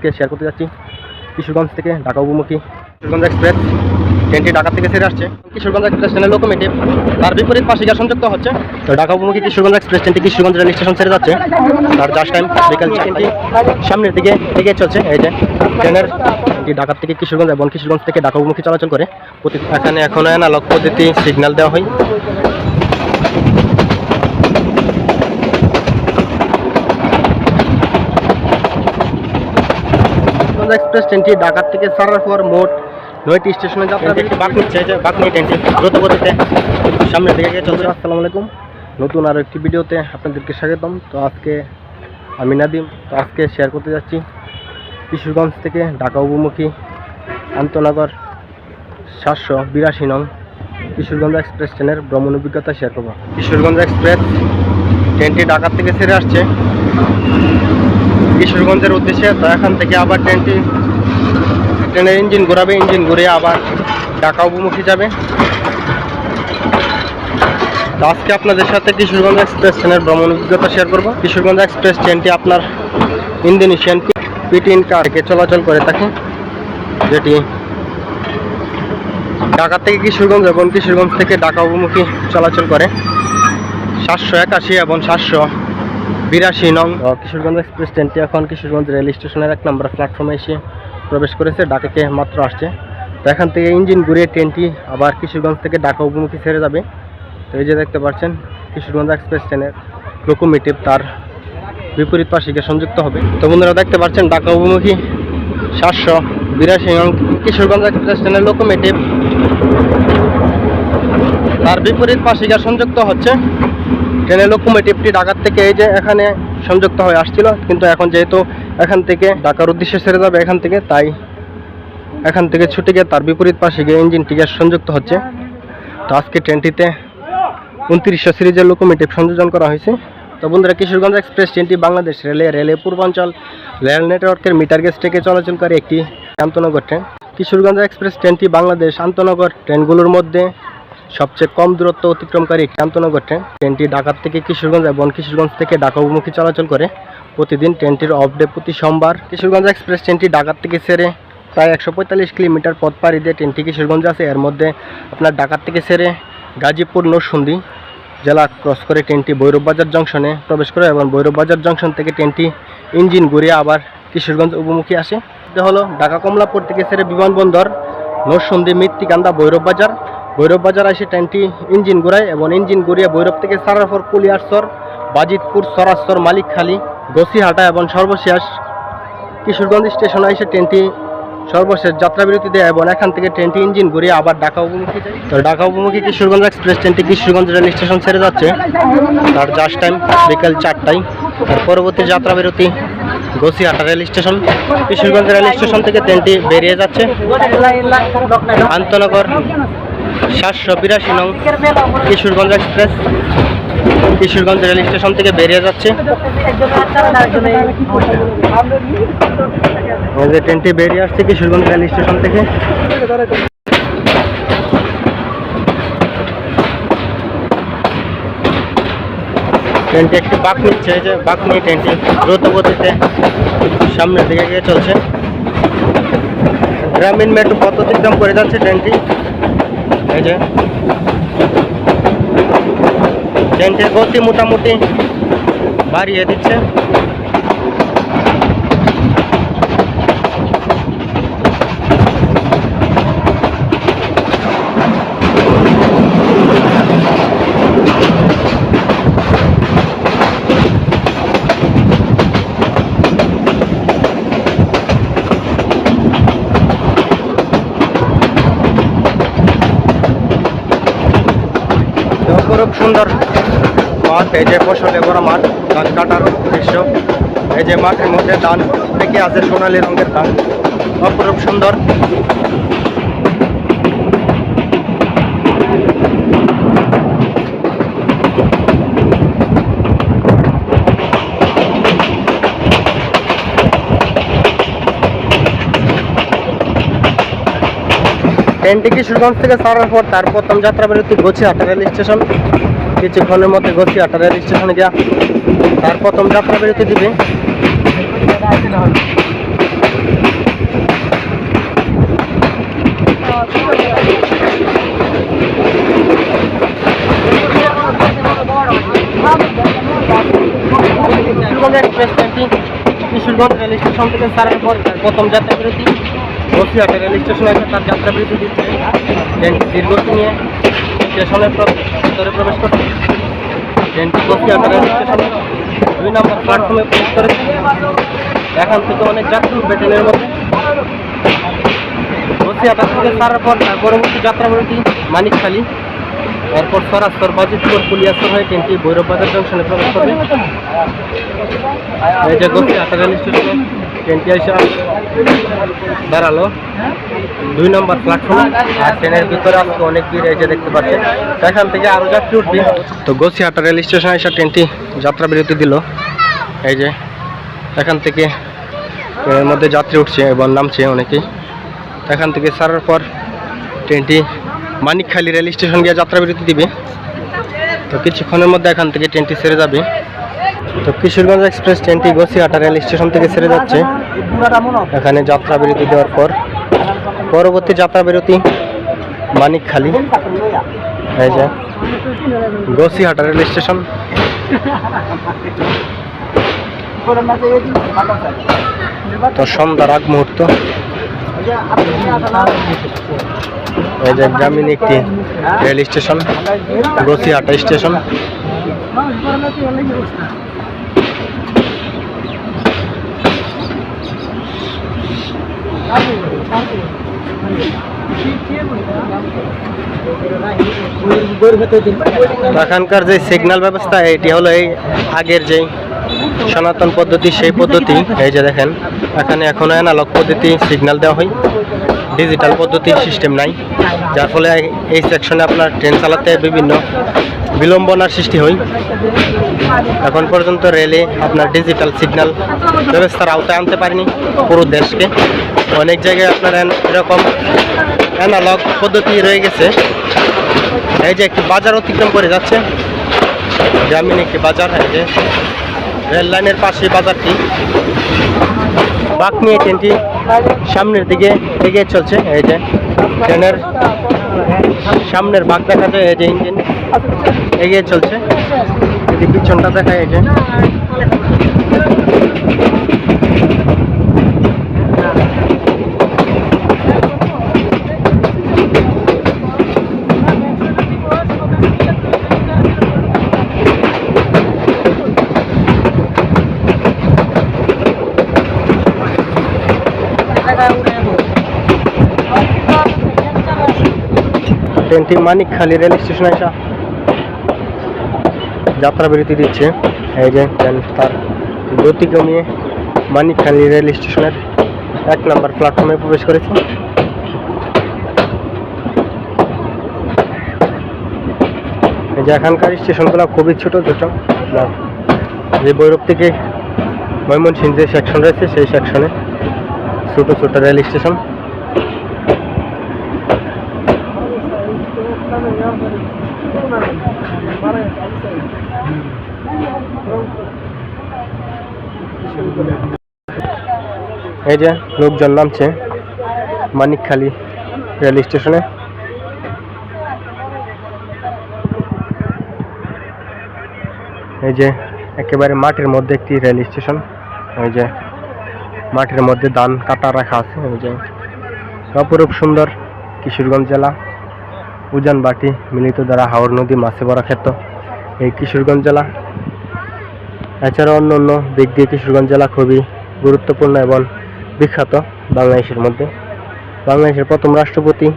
আজকে শেয়ার করতে যাচ্ছি কিশোরগঞ্জ থেকে ঢাকা অভিমুখী কিশোরগঞ্জ এক্সপ্রেস ট্রেনটি ঢাকা থেকে ছেড়ে আসছে। কিশোরগঞ্জ এক্সপ্রেস ট্রেনের লোকোমেটিভ তার বিপরীত পাশে গিয়ে সংযুক্ত হচ্ছে। তো ঢাকা অভিমুখী কিশোরগঞ্জ এক্সপ্রেস ট্রেনটি কিশোরগঞ্জ রেল স্টেশন ছেড়ে যাচ্ছে। তার জাস্ট টাইম বিকাল ট্রেনটি সামনের দিকে এগিয়ে চলছে। এই যে ট্রেনের ঢাকা থেকে কিশোরগঞ্জ এবং কিশোরগঞ্জ থেকে ঢাকা অভিমুখী চলাচল করে। এখানে এখনও অ্যানালগ পদ্ধতি সিগন্যাল দেওয়া হয়। কিশোরগঞ্জ এক্সপ্রেস ট্রেনটি ঢাকা থেকে ছাড়ার পর মোট নয়টি স্টেশনে যাত্রা একটি বাক নিচ্ছে বাক নিয়ে ট্রেনটি দ্রুত গতিতে সামনের দিকে চলছে আসসালামু আলাইকুম। নতুন আরও একটি ভিডিওতে আপনাদেরকে স্বাগতম। তো আজকে আমি নাদিম। তো আজকে শেয়ার করতে যাচ্ছি কিশোরগঞ্জ থেকে ঢাকা অভিমুখী আন্তনগর সাতশো বিরাশি নং কিশোরগঞ্জ এক্সপ্রেস ট্রেনের ভ্রমণ অভিজ্ঞতা শেয়ার করব। কিশোরগঞ্জ এক্সপ্রেস ট্রেনটি ঢাকা থেকে ছেড়ে আসছে। কিশোরগঞ্জের উদ্দেশ্যে তো এখান থেকে আবার ট্রেনটি, ট্রেনের ইঞ্জিন ঘোরাবে, ইঞ্জিন ঘুরে আবার ঢাকা অভিমুখী যাবে। তো আজকে আপনাদের সাথে কিশোরগঞ্জ এক্সপ্রেস ট্রেনের ভ্রমণ অভিজ্ঞতা শেয়ার করব। কিশোরগঞ্জ এক্সপ্রেস ট্রেনটি আপনার ইন্দোনেশিয়ান পিটিন কার থেকে চলাচল করে থাকে, যেটি ঢাকা থেকে কিশোরগঞ্জ এবং কিশোরগঞ্জ থেকে ঢাকা অভিমুখী চলাচল করে। সাতশো একাশি এবং সাতশো বিরাশি নং। কিশোরগঞ্জ এক্সপ্রেস ট্রেনটি এখন কিশোরগঞ্জ রেল স্টেশনের এক নম্বর প্ল্যাটফর্মে এসে প্রবেশ করেছে ঢাকাকে মাত্র আসছে। তো এখান থেকে ইঞ্জিন ঘুরিয়ে ট্রেনটি আবার কিশোরগঞ্জ থেকে ঢাকা অভিমুখী ছেড়ে যাবে। তো এই যে দেখতে পাচ্ছেন, কিশোরগঞ্জ এক্সপ্রেস ট্রেনের লোকোমেটিভ তার বিপরীত পাশে গিয়ে সংযুক্ত হবে। তো বন্ধুরা, দেখতে পাচ্ছেন ঢাকা অভিমুখী সাতশো বিরাশি নং কিশোরগঞ্জ এক্সপ্রেস ট্রেনের লোকোমেটিভ তার বিপরীত পাশে গিয়ে সংযুক্ত হচ্ছে। ট্রেনের লোকোমেটিভটি ঢাকার থেকে এই যে এখানে সংযুক্ত হয়ে আসছিল, কিন্তু এখন যেহেতু এখান থেকে ঢাকার উদ্দেশ্যে ছেড়ে যাবে এখান থেকে, তাই এখান থেকে ছুটে গিয়ে তার বিপরীত পাশে গিয়ে ইঞ্জিনটিকে সংযুক্ত হচ্ছে। তো আজকে ট্রেনটিতে উনত্রিশশো সিরিজের লোকোমেটিভ সংযোজন করা হয়েছে। তো বন্ধুরা, কিশোরগঞ্জ এক্সপ্রেস ট্রেনটি বাংলাদেশ রেলে রেলে পূর্বাঞ্চল রেল নেটওয়ার্কের মিটার গেজ থেকে চলাচলকারী একটি আন্তনগর ট্রেন। কিশোরগঞ্জ এক্সপ্রেস ট্রেনটি বাংলাদেশ আন্তনগর ট্রেনগুলোর মধ্যে সবচেয়ে কম দূরত্ব অতিক্রমকারী একটি আন্তনগর ট্রেন। ট্রেনটি ঢাকা থেকে কিশোরগঞ্জ এবং কিশোরগঞ্জ থেকে ঢাকা অভিমুখী চলাচল করে। প্রতিদিন ট্রেনটির অফ ডে প্রতি সোমবার। কিশোরগঞ্জ এক্সপ্রেস ট্রেনটি ঢাকার থেকে ছেড়ে প্রায় একশো পঁয়তাল্লিশ কিলোমিটার পথ পাড়ি দিয়ে ট্রেনটি কিশোরগঞ্জ আছে এর মধ্যে আপনার ঢাকা থেকে ছেড়ে গাজীপুর নরসুন্দি জেলা ক্রস করে ট্রেনটি ভৈরববাজার জংশনে প্রবেশ করে এবং ভৈরববাজার জংশন থেকে ট্রেনটি ইঞ্জিন ঘুরিয়ে আবার কিশোরগঞ্জ উপমুখী আসে। এটা হলো ঢাকা কমলাপুর থেকে ছেড়ে বিমানবন্দর নরসুন্দি মৃত্তিকান্দা ভৈরববাজার ভৈরববাজার এসে ট্রেনটি ইঞ্জিন ঘুরায় এবং ইঞ্জিন ঘুরিয়ে ভৈরব থেকে ছাড়ার পর কুলিয়ারসর, বাজিতপুর, সরাসর, মালিকখালী গসিহাটা এবং সর্বশেষ কিশোরগঞ্জ স্টেশনে এসে ট্রেনটি সর্বশেষ যাত্রা বিরতি দেয় এবং এখান থেকে ট্রেনটি ইঞ্জিন ঘুরিয়ে আবার ঢাকা অভিমুখী যায়। তো ঢাকা অভিমুখী কিশোরগঞ্জ এক্সপ্রেস ট্রেনটি কিশোরগঞ্জ রেল স্টেশন ছেড়ে যাচ্ছে। তার জাস্ট টাইম বিকেল চারটায়। তার পরবর্তী যাত্রা বিরতি Gachihata rail station. Kishoreganj rail station থেকে ট্রেনটি বেরিয়ে যাচ্ছে। আন্তনগর সাতশো বিরাশি নং Kishoreganj express. Kishoreganj rail station থেকে বেরিয়ে যাচ্ছে। যে ট্রেনটি বেরিয়ে আসছে কিশোরগঞ্জ রেল স্টেশন থেকে। ট্রেনটি একটি বাঁক নিচ্ছে যে বাঁক নিয়ে ট্রেনটি দ্রুত গতিতে সামনের দিকে গিয়ে চলছে। গ্রামীণ মেট্রো পথ অতিক্রম করে যাচ্ছে ট্রেনটি। এই যে। ট্রেনটির গতি মোটামুটি বাড়িয়ে দিচ্ছে। অপরূপ সুন্দর মাঠ, এই যে ফসলে বড় মাঠ, ধান কাটার দৃশ্য। এই যে মাঠের মধ্যে ধান থেকে আছে সোনালি রঙের ধান। অপরূপ সুন্দর। এনটিকে কিশোরগঞ্জ থেকে ছাড়ার পর তার প্রথম যাত্রা বেরোতে গছি আটা রেল স্টেশন। কিছুক্ষণের মধ্যে গছিয়াটা রেল স্টেশনে গিয়া তার প্রথম যাত্রা বেরোতে দিবে। কিশোরগঞ্জ এক্সপ্রেস ট্রেনটি রেল স্টেশন থেকে ছাড়ার পর তার প্রথম যাত্রা বেরোতে। বসিরহাটে রেল স্টেশনে এসে তার যাত্রা বিরতি দিচ্ছে। ট্রেনটি দীর্ঘতি নিয়ে স্টেশনের ভিতরে প্রবেশ করছে। ট্রেনটি বসিরহাটে রেল স্টেশনে দুই নম্বর প্ল্যাটফর্মে প্রবেশ করেছে। এখান থেকে অনেক যাত্রী উঠবে ট্রেনের মধ্যে। বসিরহাটা থেকে ছাড়ার পর পরবর্তী যাত্রা বিরতি মানিকখালী। এরপর সরাসর বাজিতপুর পুলিয়াসর হয়ে ট্রেনটি ভৈরববাজার জংশনে প্রবেশ করবে। এই যে গফিরহাটা রেল স্টেশনে ট্রেনটি এসে দাঁড়াল দুই নম্বর প্ল্যাটফর্মে আর ট্রেনের ভিতরে আজকে অনেক ভিড় যে দেখতে পাচ্ছেন। তো এখান থেকে আরও যাত্রী উঠবে। তো গছিহাটা রেল স্টেশনে এসে ট্রেনটি যাত্রা বিরতি দিল। এই যে, এখান থেকে ট্রেনের মধ্যে যাত্রী উঠছে এবং নামছে অনেকেই। এখান থেকে ছাড়ার পর ট্রেনটি মানিকখালী রেল স্টেশন গিয়ে যাত্রা বিরতি দিবে। তো কিছুক্ষণের মধ্যে এখান থেকে ট্রেনটি ছেড়ে যাবে। তো কিশোরগঞ্জ এক্সপ্রেস ট্রেনটি গছিহাটা রেল স্টেশন থেকে ছেড়ে যাচ্ছে। এখানে যাত্রা বিরতি দেওয়ার পর পরবর্তী যাত্রা বিরতি মানিকখালী। এই যে গছিহাটা রেল স্টেশন। তো সন্ধ্যার আগ মুহূর্ত। এই যে গ্রামীণ একটি রেল স্টেশন গছিহাটা স্টেশন। এখানকার যে সিগন্যাল ব্যবস্থা, এটি হলো এই আগের যেই সনাতন পদ্ধতি, সেই পদ্ধতি। এই যে দেখেন, এখানে এখনও অ্যানালগ পদ্ধতি সিগন্যাল দেওয়া হয়। ডিজিটাল পদ্ধতি সিস্টেম নাই। যার ফলে এই সেকশনে আপনার ট্রেন চালাতে বিভিন্ন বিলম্বনার সৃষ্টি হয়। এখন পর্যন্ত রেলে আপনার ডিজিটাল সিগন্যাল ব্যবস্থার আওতায় আনতে পারেনি পুরো দেশকে। অনেক জায়গায় আপনার এরকম অ্যানালগ পদ্ধতি রয়ে গেছে। এই যে একটি বাজার অতিক্রম করে যাচ্ছে। গ্রামীণ একটি বাজার, এই যে রেল লাইনের পাশে বাজারটি। বাঁক নিয়ে ট্রেনটি সামনের দিকে এগিয়ে চলছে। এই যে ট্রেনের সামনের বাঁক দেখা যায়, এই যে ইঞ্জিন এগিয়ে চলছে। যদি পিছনটা দেখা এই যে। ট্রেনটি মানিকখালী রেল স্টেশনে আসা। যাত্রা বিরতি দিচ্ছে। এই যে তার গতি কমিয়ে মানিকখালী রেল স্টেশনের এক নম্বর প্ল্যাটফর্মে প্রবেশ করেছে। যে, এখানকার স্টেশনগুলো খুবই ছোট ছোট যে বৈরব থেকে ময়মনসিংহ যে সেকশন রয়েছে, সেই সেকশনে ছোট ছোট রেল স্টেশন। এই যে লোকজন নামছে মানিকখালী রেল স্টেশনে। এই যে একেবারে মাঠের মধ্যে একটি রেল স্টেশন। ওই যে মাঠের মধ্যে ধান কাটা রাখা আছে। ওই যে অপরূপ সুন্দর কিশোরগঞ্জ জেলা, উজানবাটি মিলিত দ্বারা হাওড় নদী মাছে ভরা ক্ষেত্র। এই কিশোরগঞ্জ জেলা এছাড়া অন্য অন্য দিক দিয়ে কিশোরগঞ্জ জেলা খুবই গুরুত্বপূর্ণ এবং বিখ্যাত বাংলাদেশের মধ্যে। বাংলাদেশের প্রথম রাষ্ট্রপতি,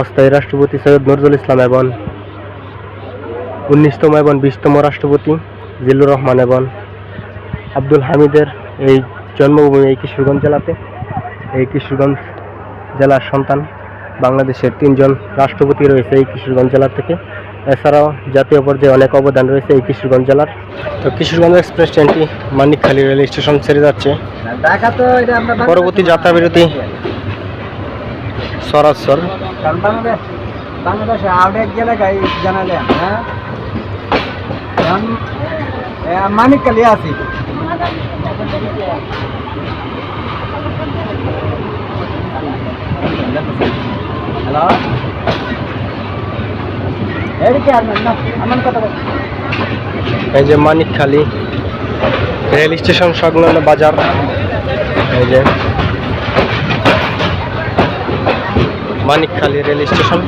অস্থায়ী রাষ্ট্রপতি সৈয়দ নজরুল ইসলাম এবং উনিশতম এবং বিশতম রাষ্ট্রপতি জিল্লুর রহমান এবং আব্দুল হামিদের এই জন্মভূমি এই কিশোরগঞ্জ জেলাতে। এই কিশোরগঞ্জ জেলার সন্তান, বাংলাদেশের তিনজন রাষ্ট্রপতি রয়েছে এই কিশোরগঞ্জ জেলা থেকে। এছাড়াও জাতীয় পর্যায়ে অনেক অবদান রয়েছে এই কিশোরগঞ্জ জেলার। তো কিশোরগঞ্জ এক্সপ্রেস ট্রেনটি মানিকখালী রেল স্টেশন ছেড়ে যাচ্ছে। পরবর্তী যাত্রা বিরতি সরাসর এখন আছি। হ্যালো? এই যে মানিকখালী রেল স্টেশন সংলগ্ন বাজার। এই যে মানিকখালী রেল স্টেশন।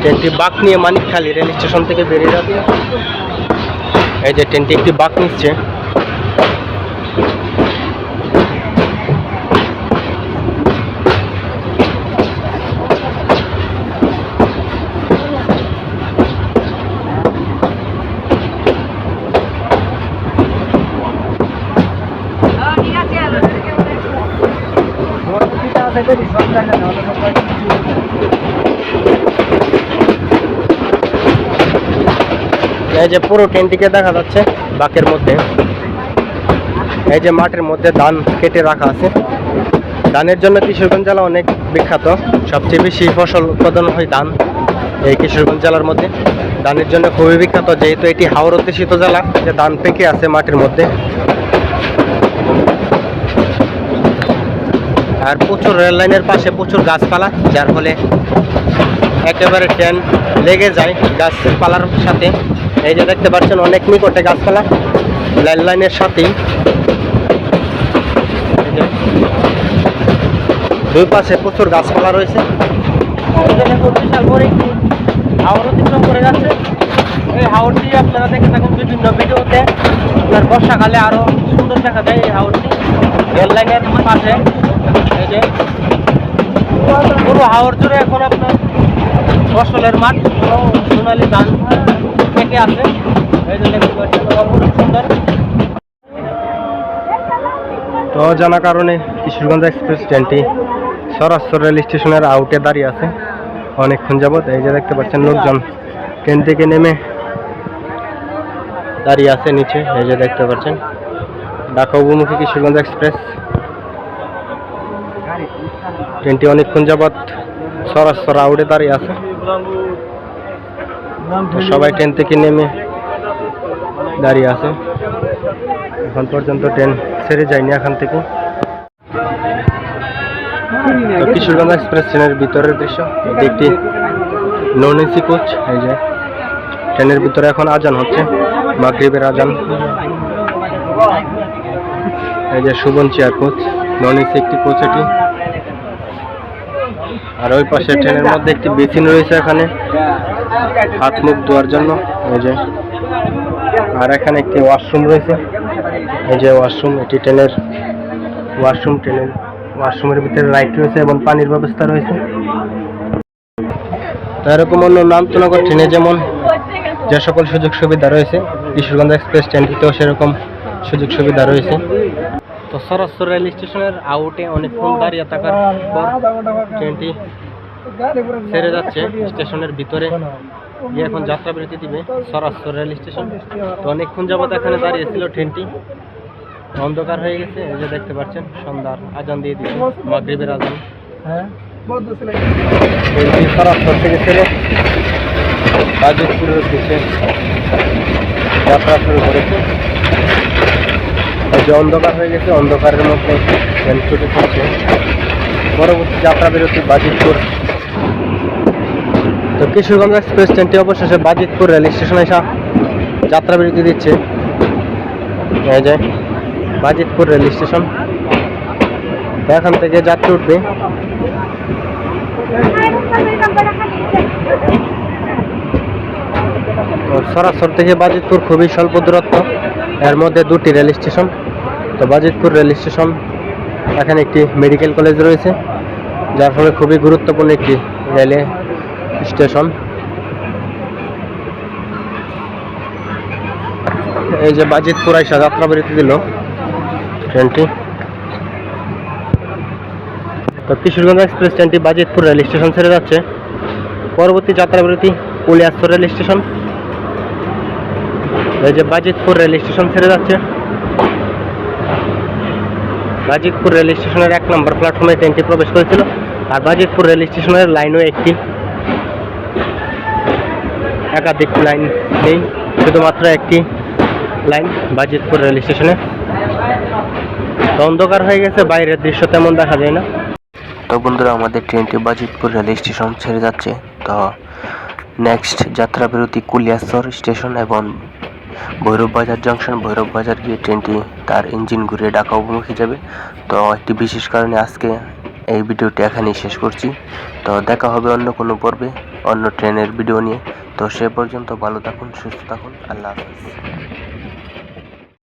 ট্রেনটি বাঁক নিয়ে মানিকখালী রেল স্টেশন থেকে বেরিয়ে যাবে। এই যে ট্রেনটি একটি বাঁক নিচ্ছে। এই যে পুরো ট্রেনটিকে দেখা যাচ্ছে বাকের মধ্যে। এই যে মাঠের মধ্যে ধান কেটে রাখা আছে। ধানের জন্য কিশোরগঞ্জ জেলা অনেক বিখ্যাত। সবচেয়ে বেশি ফসল উৎপাদন হয় ধান এই কিশোরগঞ্জ জেলার মধ্যে। ধানের জন্য খুবই বিখ্যাত, যেহেতু এটি হাওর অধ্যুষিত জেলা, যে ধান পেকে আছে মাটির মধ্যে। আর প্রচুর রেল লাইনের পাশে প্রচুর গাছপালা, যার ফলে একেবারে ট্রেন লেগে যায় গাছপালার সাথে। এই যে দেখতে পাচ্ছেন, অনেক নিকটে গাছপালা রেল লাইনের সাথেই। দুই পাশে প্রচুর গাছপালা রয়েছে। করে হাওরটি আপনারা দেখে থাকুন বিভিন্ন ভিডিওতে। আপনার বর্ষাকালে আরও সুন্দর দেখা যায় এই হাওরটি। পুরো হাওর জুড়ে এখন আপনার ফসলের মাঠ সোনালি ধান থেকে আছে। সুন্দর। তো অজানা কারণে কিশোরগঞ্জ এক্সপ্রেস ট্রেনটি সরাসর রেল স্টেশনের আউটে দাঁড়িয়ে আছে। অনেকক্ষণ যাবত এই যে দেখতে পাচ্ছেন লোকজন ট্রেন থেকে নেমে দাঁড়িয়ে আছে নিচে। এই যে দেখতে পাচ্ছেন ঢাকা অভিমুখী কিশোরগঞ্জ এক্সপ্রেস। ট্রেনটি অনেকক্ষণ যাবৎ সরাসর আউটে দাঁড়িয়ে আছে। সবাই ট্রেন থেকে নেমে দাঁড়িয়ে আছে। এখন পর্যন্ত ট্রেন ছেড়ে যায়নি এখান থেকে। কিশোরগঞ্জ এক্সপ্রেস ট্রেনের ভিতরের দৃশ্য একটি নন এসি কোচ, এই যে ট্রেনের ভিতরে এখন আজান হচ্ছে, মাগরিবের আজান। এই যে Shovan chair coach non AC একটি কোচ এটি। আর ওই পাশে ট্রেনের মধ্যে একটি বেসিন রয়েছে এখানে, হাত মুখ ধোয়ার জন্য, এই যে। আর এখানে একটি ওয়াশরুম রয়েছে, এই যে ওয়াশরুম, এটি ট্রেনের ওয়াশরুম, ট্রেনের ওয়াশরুমের ভিতরে লাইট রয়েছে এবং পানির ব্যবস্থা রয়েছে। এরকম অন্য নামতনগর ট্রেনে যেমন যে সকল সুযোগ সুবিধা রয়েছে, কিশোরগঞ্জ এক্সপ্রেস ট্রেনটিতেও সেরকম সুযোগ সুবিধা রয়েছে। তো সরাসরি রেল স্টেশনের আউটে অনেকক্ষণ দাঁড়িয়ে থাকার পর ট্রেনটি সেরে যাচ্ছে স্টেশনের ভিতরে। গিয়ে এখন যাত্রা বিরতি দিবে সরাসরি রেল স্টেশন তো অনেকক্ষণ যাবত এখানে দাঁড়িয়েছিল ট্রেনটি অন্ধকার হয়ে গেছে এই যে দেখতে পাচ্ছেন সন্ধ্যার আজান দিয়ে দিচ্ছে মাগরিবের আজান। হ্যাঁ। ট্রেনটি সরাসর থেকে ছেড়ে উদ্দেশ্যে যাত্রা শুরু করেছে। যে অন্ধকার হয়ে গেছে, অন্ধকারের মধ্যে ট্রেন ছুটে পড়ছে পরবর্তী যাত্রা বিরতি বাজিতপুর। তো কিশোরগঞ্জ এক্সপ্রেস ট্রেনটি অবশেষে বাজিতপুর রেল স্টেশনে এসে যাত্রা বিরতি দিচ্ছে। এই যে বাজিতপুর রেল স্টেশন। এখান থেকে যাত্রী উঠবে। সরাসর থেকে বাজিতপুর খুবই স্বল্প দূরত্ব। এর মধ্যে দুটি রেল স্টেশন, তো বাজিতপুর রেল স্টেশন, এখানে একটি মেডিকেল কলেজ রয়েছে, যার ফলে খুবই গুরুত্বপূর্ণ একটি রেলে স্টেশন। এই যে বাজিতপুর আইসা যাত্রা বিরতি দিল ট্রেনটি। তো কিশোরগঞ্জ এক্সপ্রেস ট্রেনটি বাজিতপুর রেল স্টেশন ছেড়ে যাচ্ছে। পরবর্তী যাত্রা বিরতি কুলিয়াস্ত রেল স্টেশন। এই যে বাজিতপুর রেল স্টেশন ছেড়ে যাচ্ছে। বাজিতপুর রেল স্টেশনের এক নম্বর প্ল্যাটফর্মে ট্রেনটি প্রবেশ করেছিল আর বাজিতপুর রেল স্টেশনের লাইনও একটি। একাধিক লাইন নেই, শুধুমাত্র একটি লাইন বাজিতপুর রেল স্টেশনে। অন্ধকার হয়ে গেছে, বাইরের দৃশ্য তেমন দেখা যায় না। তো বন্ধুরা, আমাদের ট্রেনটি বাজিতপুর রেল স্টেশন ছেড়ে যাচ্ছে। তো নেক্সট যাত্রা বিরতি কুলিয়াসর স্টেশন এবং ভৈরব বাজার জংশন ভৈরব বাজার গিয়ে ট্রেনটি তার ইঞ্জিন ঘুরিয়ে ঢাকা অভিমুখী যাবে। তো একটি বিশেষ কারণে আজকে এই ভিডিওটি এখানেই শেষ করছি। তো দেখা হবে অন্য কোনো পর্বে, অন্য ট্রেনের ভিডিও নিয়ে। তো সে পর্যন্ত ভালো থাকুন, সুস্থ থাকুন। আল্লাহ হাফেজ।